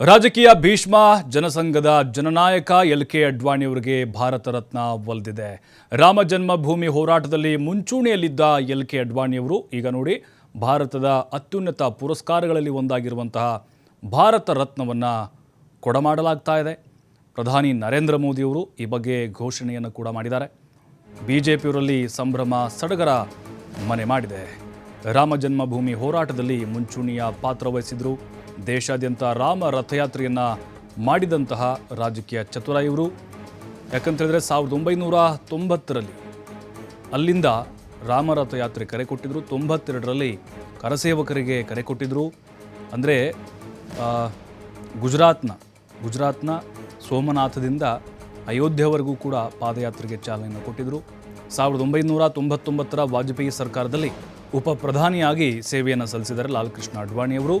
ರಾಜಕೀಯ ಭೀಷ್ಮ, ಜನಸಂಘದ ಜನನಾಯಕ ಎಲ್ ಕೆ ಅಡ್ವಾಣಿಯವರಿಗೆ ಭಾರತ ರತ್ನ ಒಲ್ದಿದೆ. ರಾಮ ಜನ್ಮಭೂಮಿ ಹೋರಾಟದಲ್ಲಿ ಮುಂಚೂಣಿಯಲ್ಲಿದ್ದ ಎಲ್ ಕೆ ಅಡ್ವಾಣಿಯವರು ಈಗ ನೋಡಿ ಭಾರತದ ಅತ್ಯುನ್ನತ ಪುರಸ್ಕಾರಗಳಲ್ಲಿ ಒಂದಾಗಿರುವಂತಹ ಭಾರತ ರತ್ನವನ್ನು ಕೊಡಮಾಡಲಾಗ್ತಾ ಇದೆ. ಪ್ರಧಾನಿ ನರೇಂದ್ರ ಮೋದಿಯವರು ಈ ಬಗ್ಗೆ ಘೋಷಣೆಯನ್ನು ಕೂಡ ಮಾಡಿದ್ದಾರೆ. ಬಿ ಜೆ ಪಿಯವರಲ್ಲಿ ಸಂಭ್ರಮ ಸಡಗರ ಮನೆ ಮಾಡಿದೆ. ರಾಮ ಜನ್ಮಭೂಮಿ ಹೋರಾಟದಲ್ಲಿ ಮುಂಚೂಣಿಯ ಪಾತ್ರ ವಹಿಸಿದ್ರು. ದೇಶಾದ್ಯಂತ ರಾಮ ರಥಯಾತ್ರೆಯನ್ನು ಮಾಡಿದಂತಹ ರಾಜಕೀಯ ಚತುರ ಇವರು. ಯಾಕಂತ ಹೇಳಿದ್ರೆ ಸಾವಿರದ ಒಂಬೈನೂರ ತೊಂಬತ್ತರಲ್ಲಿ ಅಲ್ಲಿಂದ ರಾಮರಥ ಯಾತ್ರೆ ಕರೆ ಕೊಟ್ಟಿದ್ದರು ತೊಂಬತ್ತೆರಡರಲ್ಲಿ ಕರಸೇವಕರಿಗೆ ಕರೆ ಕೊಟ್ಟಿದ್ದರು ಅಂದರೆ ಗುಜರಾತ್ನ ಗುಜರಾತ್ನ ಸೋಮನಾಥದಿಂದ ಅಯೋಧ್ಯೆವರೆಗೂ ಕೂಡ ಪಾದಯಾತ್ರೆಗೆ ಚಾಲನೆಯನ್ನು ಕೊಟ್ಟಿದ್ದರು ಸಾವಿರದ ಒಂಬೈನೂರ ತೊಂಬತ್ತೊಂಬತ್ತರ ವಾಜಪೇಯಿ ಸರ್ಕಾರದಲ್ಲಿ ಉಪ ಪ್ರಧಾನಿಯಾಗಿ ಸೇವೆಯನ್ನು ಸಲ್ಲಿಸಿದ್ದಾರೆ ಲಾಲ್ಕೃಷ್ಣ ಅಡ್ವಾಣಿಯವರು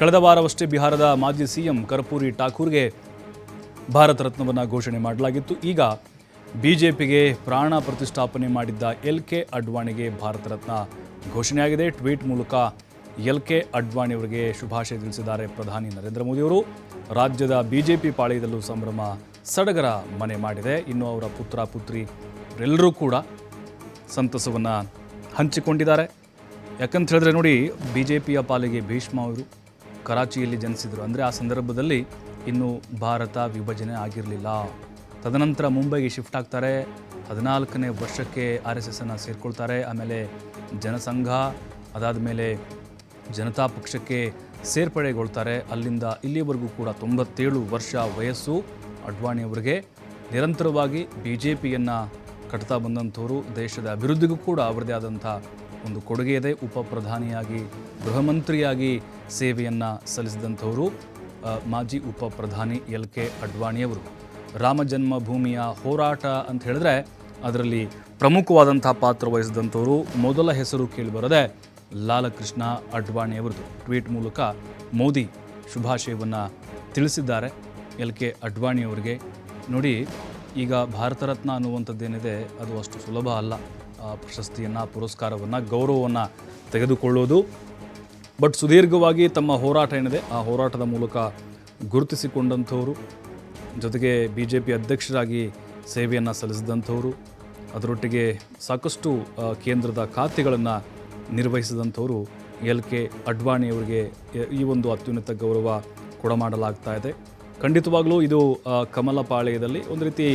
ಕಳೆದ ವಾರವಷ್ಟೇ ಬಿಹಾರದ ಮಾಜಿ ಸಿಎಂ ಕರ್ಪೂರಿ ಠಾಕೂರ್ಗೆ ಭಾರತ ರತ್ನವನ್ನು ಘೋಷಣೆ ಮಾಡಲಾಗಿತ್ತು. ಈಗ ಬಿಜೆಪಿಗೆ ಪ್ರಾಣ ಪ್ರತಿಷ್ಠಾಪನೆ ಮಾಡಿದ್ದ ಎಲ್ ಕೆ ಅಡ್ವಾಣಿಗೆ ಭಾರತ ರತ್ನ ಘೋಷಣೆಯಾಗಿದೆ. ಟ್ವೀಟ್ ಮೂಲಕ ಎಲ್ ಕೆ ಅಡ್ವಾಣಿಯವರಿಗೆ ಶುಭಾಶಯ ತಿಳಿಸಿದ್ದಾರೆ ಪ್ರಧಾನಿ ನರೇಂದ್ರ ಮೋದಿಯವರು. ರಾಜ್ಯದ ಬಿಜೆಪಿ ಪಾಳಿಯದಲ್ಲೂ ಸಂಭ್ರಮ ಸಡಗರ ಮನೆ ಮಾಡಿದೆ. ಇನ್ನು ಅವರ ಪುತ್ರ, ಪುತ್ರಿ ಎಲ್ಲರೂ ಕೂಡ ಸಂತಸವನ್ನು ಹಂಚಿಕೊಂಡಿದ್ದಾರೆ. ಯಾಕಂತ ಹೇಳಿದ್ರೆ ನೋಡಿ ಬಿ ಜೆ ಪಿಯ ಪಾಲಿಗೆ ಭೀಷ್ಮ ಅವರು ಕರಾಚಿಯಲ್ಲಿ ಜನಿಸಿದರು. ಅಂದರೆ ಆ ಸಂದರ್ಭದಲ್ಲಿ ಇನ್ನು ಭಾರತ ವಿಭಜನೆ ಆಗಿರಲಿಲ್ಲ. ತದನಂತರ ಮುಂಬೈಗೆ ಶಿಫ್ಟ್ ಆಗ್ತಾರೆ. ಹದಿನಾಲ್ಕನೇ ವರ್ಷಕ್ಕೆ ಆರ್ ಎಸ್ ಎಸ್ಸನ್ನು ಸೇರಿಕೊಳ್ತಾರೆ. ಆಮೇಲೆ ಜನಸಂಘ, ಅದಾದ ಮೇಲೆ ಜನತಾ ಪಕ್ಷಕ್ಕೆ ಸೇರ್ಪಡೆಗೊಳ್ತಾರೆ. ಅಲ್ಲಿಂದ ಇಲ್ಲಿಯವರೆಗೂ ಕೂಡ ತೊಂಬತ್ತೇಳು ವರ್ಷ ವಯಸ್ಸು ಅಡ್ವಾಣಿಯವರಿಗೆ ನಿರಂತರವಾಗಿ ಬಿ ಜೆ ಪಿಯನ್ನು ಕಟ್ತಾ ಬಂದಂಥವರು ದೇಶದ ಅಭಿವೃದ್ಧಿಗೂ ಕೂಡ ಅವರದೇ ಆದಂಥ ಒಂದು ಕೊಡುಗೆ ಇದೆ. ಉಪ ಪ್ರಧಾನಿಯಾಗಿ, ಗೃಹ ಮಂತ್ರಿಯಾಗಿ ಸೇವೆಯನ್ನು ಸಲ್ಲಿಸಿದಂಥವರು ಮಾಜಿ ಉಪ ಪ್ರಧಾನಿ ಎಲ್ ಕೆ ಅಡ್ವಾಣಿಯವರು. ರಾಮ ಜನ್ಮಭೂಮಿಯ ಹೋರಾಟ ಅಂತ ಹೇಳಿದ್ರೆ ಅದರಲ್ಲಿ ಪ್ರಮುಖವಾದಂಥ ಪಾತ್ರ ವಹಿಸಿದಂಥವರು ಮೊದಲ ಹೆಸರು ಕೇಳಿಬರದೆ ಲಾಲಕೃಷ್ಣ ಅಡ್ವಾಣಿಯವರದು ಟ್ವೀಟ್ ಮೂಲಕ ಮೋದಿ ಶುಭಾಶಯವನ್ನು ತಿಳಿಸಿದ್ದಾರೆ ಎಲ್ ಕೆ ಅಡ್ವಾಣಿಯವರಿಗೆ ನೋಡಿ, ಈಗ ಭಾರತ ರತ್ನ ಅನ್ನುವಂಥದ್ದೇನಿದೆ ಅದು ಅಷ್ಟು ಸುಲಭ ಅಲ್ಲ. ಪ್ರಶಸ್ತಿಯನ್ನು, ಪುರಸ್ಕಾರವನ್ನು, ಗೌರವವನ್ನು ತೆಗೆದುಕೊಳ್ಳೋದು ಬಟ್ ಸುದೀರ್ಘವಾಗಿ ತಮ್ಮ ಹೋರಾಟ ಏನಿದೆ, ಆ ಹೋರಾಟದ ಮೂಲಕ ಗುರುತಿಸಿಕೊಂಡಂಥವರು, ಜೊತೆಗೆ ಬಿ ಜೆ ಪಿ ಅಧ್ಯಕ್ಷರಾಗಿ ಸೇವೆಯನ್ನು ಸಲ್ಲಿಸಿದಂಥವರು, ಅದರೊಟ್ಟಿಗೆ ಸಾಕಷ್ಟು ಕೇಂದ್ರದ ಖಾತೆಗಳನ್ನು ನಿರ್ವಹಿಸಿದಂಥವರು ಎಲ್ ಕೆ ಅಡ್ವಾಣಿಯವರಿಗೆ ಈ ಒಂದು ಅತ್ಯುನ್ನತ ಗೌರವ ಕೊಡಮಾಡಲಾಗ್ತಾ ಇದೆ. ಖಂಡಿತವಾಗಲೂ ಇದು ಕಮಲಪಾಳಯದಲ್ಲಿ ಕಮಲ ಪಾಳ್ಯದಲ್ಲಿ ಒಂದು ರೀತಿ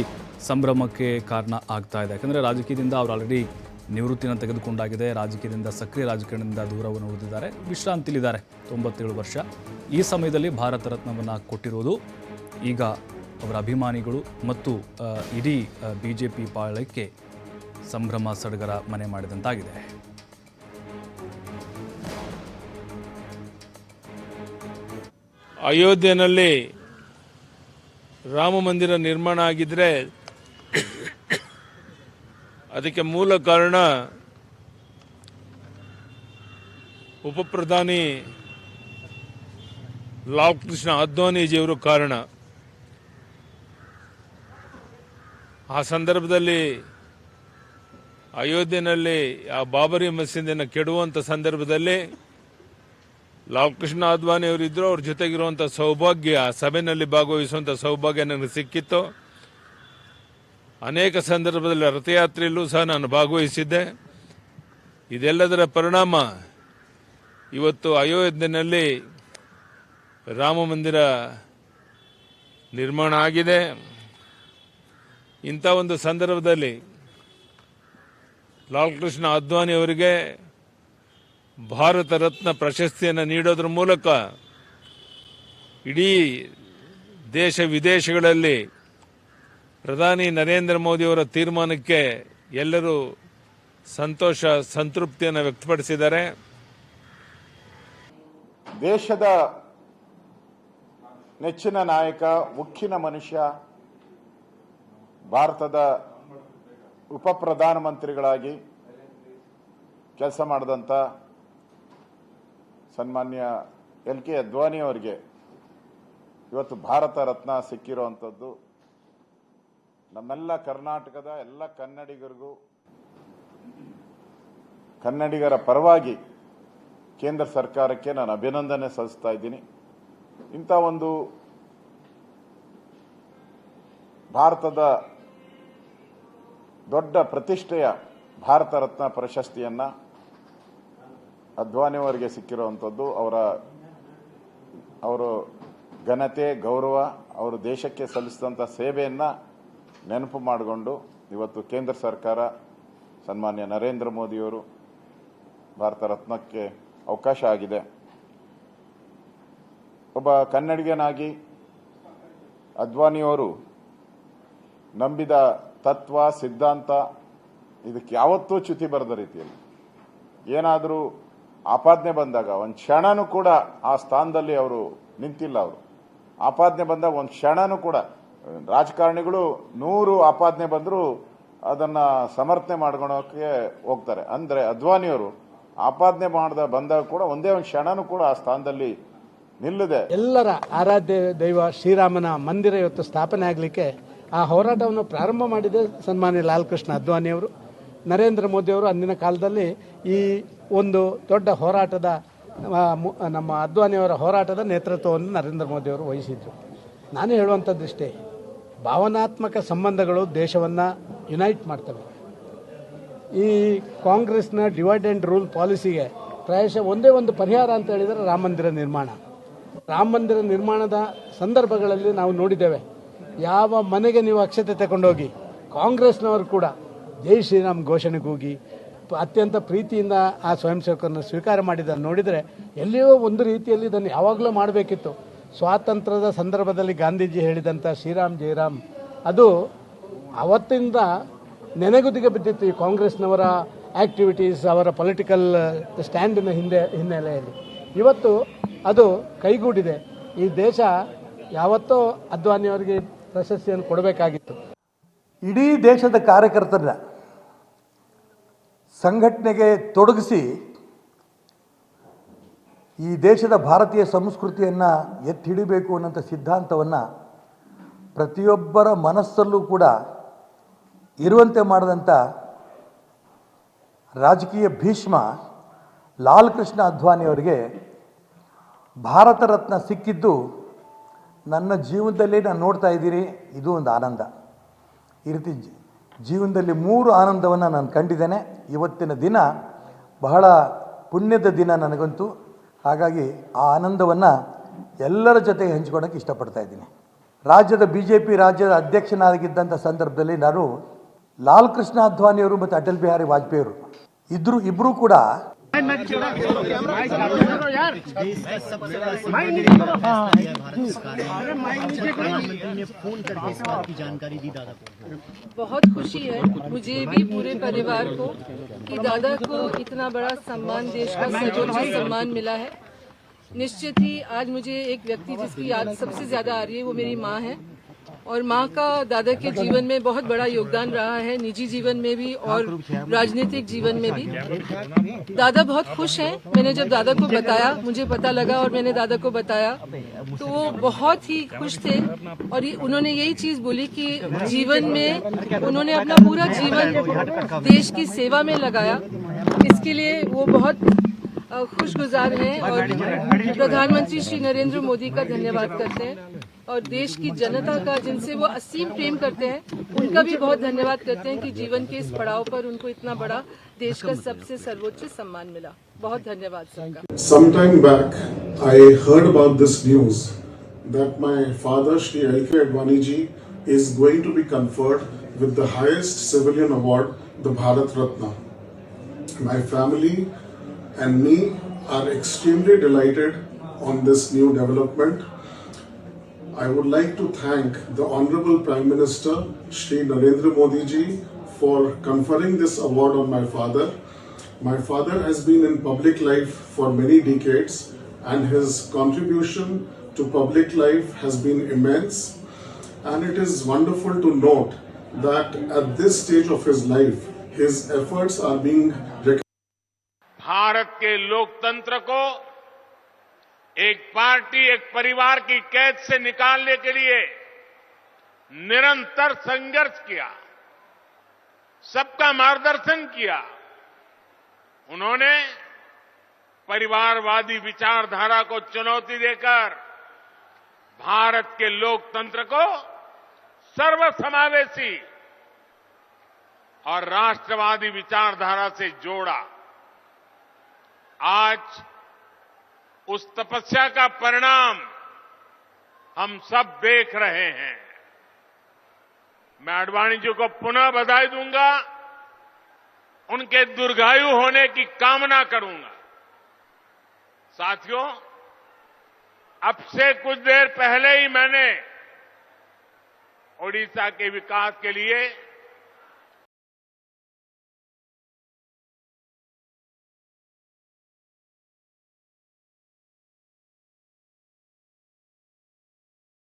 ಸಂಭ್ರಮಕ್ಕೆ ಕಾರಣ ಆಗ್ತಾ ಇದೆ. ಯಾಕಂದರೆ ರಾಜಕೀಯದಿಂದ ಅವರು ಆಲ್ರೆಡಿ ನಿವೃತ್ತಿನ ತೆಗೆದುಕೊಂಡಾಗಿದೆ. ರಾಜಕೀಯದಿಂದ ಸಕ್ರಿಯ ರಾಜಕೀಯದಿಂದ ದೂರವನ್ನು ಉಳಿದಿದ್ದಾರೆ. ವಿಶ್ರಾಂತಿಲಿದ್ದಾರೆ ತೊಂಬತ್ತೇಳು ವರ್ಷ. ಈ ಸಮಯದಲ್ಲಿ ಭಾರತ ರತ್ನವನ್ನು ಕೊಟ್ಟಿರೋದು ಈಗ ಅವರ ಅಭಿಮಾನಿಗಳು ಮತ್ತು ಇಡೀ ಬಿ ಜೆ ಪಿ ಪಾಳಕ್ಕೆ ಸಂಭ್ರಮ ಸಡಗರ ಮನೆ ಮಾಡಿದಂತಾಗಿದೆ. ಅಯೋಧ್ಯೆಯಲ್ಲಿ ರಾಮ ಮಂದಿರ ನಿರ್ಮಾಣ ಆಗಿದ್ರೆ ಅದಕ್ಕೆ ಮೂಲ ಕಾರಣ ಉಪ ಪ್ರಧಾನಿ ಲಾವ್ ಕೃಷ್ಣ ಅದ್ವಾನಿಜಿಯವರು ಕಾರಣ. ಆ ಸಂದರ್ಭದಲ್ಲಿ ಅಯೋಧ್ಯೆಯಲ್ಲಿ ಆ ಬಾಬರಿ ಮಸೀದಿಯನ್ನು ಕೆಡುವಂಥ ಸಂದರ್ಭದಲ್ಲಿ ಲಾವ್ ಕೃಷ್ಣ ಅದ್ವಾನಿಯವರಿದ್ದರು ಅವ್ರ ಜೊತೆಗಿರುವಂಥ ಸೌಭಾಗ್ಯ, ಆ ಸಭೆಯಲ್ಲಿ ಭಾಗವಹಿಸುವಂಥ ಸೌಭಾಗ್ಯ ನನಗೆ ಸಿಕ್ಕಿತ್ತು. ಅನೇಕ ಸಂದರ್ಭದಲ್ಲಿ ರಥಯಾತ್ರೆಯಲ್ಲೂ ಸಹ ನಾನು ಭಾಗವಹಿಸಿದ್ದೆ. ಇದೆಲ್ಲದರ ಪರಿಣಾಮ ಇವತ್ತು ಅಯೋಧ್ಯೆಯಲ್ಲಿ ರಾಮ ಮಂದಿರ ನಿರ್ಮಾಣ ಆಗಿದೆ. ಇಂಥ ಒಂದು ಸಂದರ್ಭದಲ್ಲಿ ಲಾಲ್ ಕೃಷ್ಣ ಅದ್ವಾನಿ ಅವರಿಗೆ ಭಾರತ ರತ್ನ ಪ್ರಶಸ್ತಿಯನ್ನು ನೀಡೋದ್ರ ಮೂಲಕ ಇಡೀ ದೇಶ ವಿದೇಶಗಳಲ್ಲಿ ಪ್ರಧಾನಿ ನರೇಂದ್ರ ಮೋದಿಯವರ ತೀರ್ಮಾನಕ್ಕೆ ಎಲ್ಲರೂ ಸಂತೋಷ, ಸಂತೃಪ್ತಿಯನ್ನು ವ್ಯಕ್ತಪಡಿಸಿದ್ದಾರೆ. ದೇಶದ ನೆಚ್ಚಿನ ನಾಯಕ, ಉಕ್ಕಿನ ಮನುಷ್ಯ, ಭಾರತದ ಉಪ ಪ್ರಧಾನಮಂತ್ರಿಗಳಾಗಿ ಕೆಲಸ ಮಾಡಿದಂಥ ಸನ್ಮಾನ್ಯ ಎಲ್ ಕೆ ಅದ್ವಾನಿ ಅವರಿಗೆ ಇವತ್ತು ಭಾರತ ರತ್ನ ಸಿಕ್ಕಿರುವಂಥದ್ದು ನಮ್ಮೆಲ್ಲ ಕರ್ನಾಟಕದ ಎಲ್ಲ ಕನ್ನಡಿಗರಿಗೂ, ಕನ್ನಡಿಗರ ಪರವಾಗಿ ಕೇಂದ್ರ ಸರ್ಕಾರಕ್ಕೆ ನಾನು ಅಭಿನಂದನೆ ಸಲ್ಲಿಸ್ತಾ ಇದ್ದೀನಿ. ಇಂಥ ಒಂದು ಭಾರತದ ದೊಡ್ಡ ಪ್ರತಿಷ್ಠೆಯ ಭಾರತ ರತ್ನ ಪ್ರಶಸ್ತಿಯನ್ನ ಅದ್ವಾನಿಯವರಿಗೆ ಸಿಕ್ಕಿರುವಂಥದ್ದು. ಅವರ, ಅವರು ಘನತೆ, ಗೌರವ, ಅವರು ದೇಶಕ್ಕೆ ಸಲ್ಲಿಸಿದಂಥ ಸೇವೆಯನ್ನ ನೆನಪು ಮಾಡಿಕೊಂಡು ಇವತ್ತು ಕೇಂದ್ರ ಸರ್ಕಾರ, ಸನ್ಮಾನ್ಯ ನರೇಂದ್ರ ಮೋದಿಯವರು ಭಾರತ ರತ್ನಕ್ಕೆ ಅವಕಾಶ ಆಗಿದೆ. ಒಬ್ಬ ಕನ್ನಡಿಗನಾಗಿ ಅದ್ವಾನಿಯವರು ನಂಬಿದ ತತ್ವ, ಸಿದ್ಧಾಂತ, ಇದಕ್ಕೆ ಯಾವತ್ತೂ ಚ್ಯುತಿ ಬರದ ರೀತಿಯಲ್ಲಿ. ಏನಾದರೂ ಆಪಾದನೆ ಬಂದಾಗ, ಒಂದು ಕ್ಷಣನೂ ಕೂಡ ಆ ಸ್ಥಾನದಲ್ಲಿ ಅವರು ನಿಂತಿಲ್ಲ ಅವರು. ಆಪಾದನೆ ಬಂದಾಗ ಒಂದು ಕ್ಷಣನೂ ಕೂಡ ರಾಜಕಾರಣಿಗಳು ನೂರು ಆಪಾದನೆ ಬಂದರೂ ಅದನ್ನ ಸಮರ್ಥನೆ ಮಾಡ್ಕೊಳೋಕೆ ಹೋಗ್ತಾರೆ. ಅಂದ್ರೆ ಅದ್ವಾನಿಯವರು ಆಪಾದನೆ ಮಾಡಿದ ಬಂದಾಗ ಕೂಡ ಒಂದೇ ಒಂದು ಕ್ಷಣನೂ ಕೂಡ ಆ ಸ್ಥಾನದಲ್ಲಿ ನಿಲ್ಲದೆ. ಎಲ್ಲರ ಆರಾಧ್ಯ ದೈವ ಶ್ರೀರಾಮನ ಮಂದಿರ ಇವತ್ತು ಸ್ಥಾಪನೆ ಆಗಲಿಕ್ಕೆ ಆ ಹೋರಾಟವನ್ನು ಪ್ರಾರಂಭ ಮಾಡಿದ ಸನ್ಮಾನ್ಯ ಲಾಲ್ ಕೃಷ್ಣ ಅದ್ವಾನಿಯವರು. ನರೇಂದ್ರ ಮೋದಿಯವರು ಅಂದಿನ ಕಾಲದಲ್ಲಿ ಈ ಒಂದು ದೊಡ್ಡ ಹೋರಾಟದ ನಮ್ಮ ಅದ್ವಾನಿಯವರ ಹೋರಾಟದ ನೇತೃತ್ವವನ್ನು ನರೇಂದ್ರ ಮೋದಿಯವರು ವಹಿಸಿದ್ರು. ನಾನು ಹೇಳುವಂಥದ್ದಿಷ್ಟೇ ಭಾವನಾತ್ಮಕ ಸಂಬಂಧಗಳು ದೇಶವನ್ನು ಯುನೈಟ್ ಮಾಡ್ತವೆ. ಈ ಕಾಂಗ್ರೆಸ್ನ ಡಿವೈಡ್ ಆ್ಯಂಡ್ ರೂಲ್ ಪಾಲಿಸಿಗೆ ಪ್ರಾಯಶಃ ಒಂದೇ ಒಂದು ಪರಿಹಾರ ಅಂತ ಹೇಳಿದರೆ ರಾಮ ಮಂದಿರ ನಿರ್ಮಾಣ. ರಾಮ ಮಂದಿರ ನಿರ್ಮಾಣದ ಸಂದರ್ಭಗಳಲ್ಲಿ ನಾವು ನೋಡಿದ್ದೇವೆ, ಯಾವ ಮನೆಗೆ ನೀವು ಅಕ್ಷತೆ ತಗೊಂಡೋಗಿ ಕಾಂಗ್ರೆಸ್ನವರು ಕೂಡ ಜೈ ಶ್ರೀರಾಮ್ ಘೋಷಣೆ ಕೂಗಿ ಅತ್ಯಂತ ಪ್ರೀತಿಯಿಂದ ಆ ಸ್ವಯಂ ಸೇವಕರನ್ನು ಸ್ವೀಕಾರ ಮಾಡಿದ್ದನ್ನು ನೋಡಿದರೆ ಎಲ್ಲಿಯೋ ಒಂದು ರೀತಿಯಲ್ಲಿ ಇದನ್ನು ಯಾವಾಗಲೂ ಮಾಡಬೇಕಿತ್ತು. ಸ್ವಾತಂತ್ರ್ಯದ ಸಂದರ್ಭದಲ್ಲಿ ಗಾಂಧೀಜಿ ಹೇಳಿದಂಥ ಶ್ರೀರಾಮ್ ಜಯರಾಮ್, ಅದು ಅವತ್ತಿಂದ ನೆನೆಗುದಿಗೆ ಬಿದ್ದಿತ್ತು ಈ ಕಾಂಗ್ರೆಸ್ನವರ ಆಕ್ಟಿವಿಟೀಸ್ ಅವರ ಪೊಲಿಟಿಕಲ್ ಸ್ಟ್ಯಾಂಡಿನ ಹಿಂದೆ, ಹಿನ್ನೆಲೆಯಲ್ಲಿ. ಇವತ್ತು ಅದು ಕೈಗೂಡಿದೆ. ಈ ದೇಶ ಯಾವತ್ತೋ ಅದ್ವಾನಿಯವರಿಗೆ ಪ್ರಶಸ್ತಿಯನ್ನು ಕೊಡಬೇಕಾಗಿತ್ತು. ಇಡೀ ದೇಶದ ಕಾರ್ಯಕರ್ತರ ಸಂಘಟನೆಗೆ ತೊಡಗಿಸಿ ಈ ದೇಶದ ಭಾರತೀಯ ಸಂಸ್ಕೃತಿಯನ್ನು ಎತ್ತಿ ಹಿಡಿಬೇಕು ಅನ್ನೋಂಥ ಸಿದ್ಧಾಂತವನ್ನು ಪ್ರತಿಯೊಬ್ಬರ ಮನಸ್ಸಲ್ಲೂ ಕೂಡ ಇರುವಂತೆ ಮಾಡಿದಂಥ ರಾಜಕೀಯ ಭೀಷ್ಮ ಲಾಲ್ ಕೃಷ್ಣ ಅದ್ವಾನಿಯವರಿಗೆ ಭಾರತ ರತ್ನ ಸಿಕ್ಕಿದ್ದು ನನ್ನ ಜೀವನದಲ್ಲಿ ನಾನು ನೋಡ್ತಾ ಇದ್ದೀರಿ ಇದು ಒಂದು ಆನಂದ. ಈ ರೀತಿ ಜೀವನದಲ್ಲಿ ಮೂರು ಆನಂದವನ್ನು ನಾನು ಕಂಡಿದ್ದೇನೆ. ಇವತ್ತಿನ ದಿನ ಬಹಳ ಪುಣ್ಯದ ದಿನ ನನಗಂತೂ. ಹಾಗಾಗಿ ಆ ಆನಂದವನ್ನು ಎಲ್ಲರ ಜೊತೆ ಹಂಚ್ಕೊಳಕ್ಕೆ ಇಷ್ಟಪಡ್ತಾ ಇದ್ದೀನಿ. ರಾಜ್ಯದ ಬಿ ಜೆ ಪಿ ರಾಜ್ಯದ ಅಧ್ಯಕ್ಷನಾಗಿದ್ದಂಥ ಸಂದರ್ಭದಲ್ಲಿ ನಾನು ಲಾಲ್ ಕೃಷ್ಣ ಅಧ್ವಾನಿಯವರು ಮತ್ತು ಅಟಲ್ ಬಿಹಾರಿ ವಾಜಪೇಯಿಯವರು ಇದ್ದರು ಇಬ್ಬರೂ ಕೂಡ बहुत खुशी है मुझे भी पूरे परिवार को कि दादा को इतना बड़ा सम्मान, देश का सर्वोच्च सम्मान मिला है। निश्चित ही आज मुझे एक व्यक्ति जिसकी याद सबसे ज़्यादा आ रही है, वो मेरी माँ है। और माँ का दादा के जीवन में बहुत बड़ा योगदान रहा है निजी जीवन में भी और राजनीतिक जीवन में भी। दादा बहुत खुश हैं। मैंने जब दादा को बताया मुझे पता लगा और मैंने दादा को बताया तो वो बहुत ही खुश थे और ये, उन्होंने यही चीज़ बोली कि जीवन में उन्होंने अपना पूरा जीवन देश की सेवा में लगाया। इसके लिए वो बहुत खुशगुजार हैं और प्रधानमंत्री श्री नरेंद्र मोदी का धन्यवाद करते हैं और देश की जनता का, जिनसे वो असीम प्रेम करते हैं, उनका भी बहुत धन्यवाद करते हैं कि जीवन के इस पड़ाव पर उनको इतना बड़ा देश का सबसे सर्वोच्च सम्मान मिला। बहुत धन्यवाद sometime back I heard about this news that my father Shri L K Advani ji is going to be conferred with the highest Bharat Ratna my family and me are extremely delighted on this new development. I would like to thank the Honorable Prime Minister, Shri Narendra Modi ji, for conferring this award on my father. My father has been in public life for many decades, and his contribution to public life has been immense. And it is wonderful to note that at this stage of his life, his efforts are being. Bharat के लोकतंत्र को एक party, एक परिवार की कैद से निकालने के लिए निरंतर संघर्ष किया, सबका मार्गदर्शन किया। उन्होंने परिवारवादी विचारधारा को चुनौती देकर भारत के लोकतंत्र को सर्वसमावेशी और राष्ट्रवादी विचारधारा से जोड़ा। आज उस तपस्या का परिणाम हम सब देख रहे हैं। मैं आडवाणी जी को पुनः बधाई दूँगा, उनके दीर्घायु होने की कामना करूँगा। साथियों, अब से कुछ देर पहले ही मैंने ओडिशा के विकास के लिए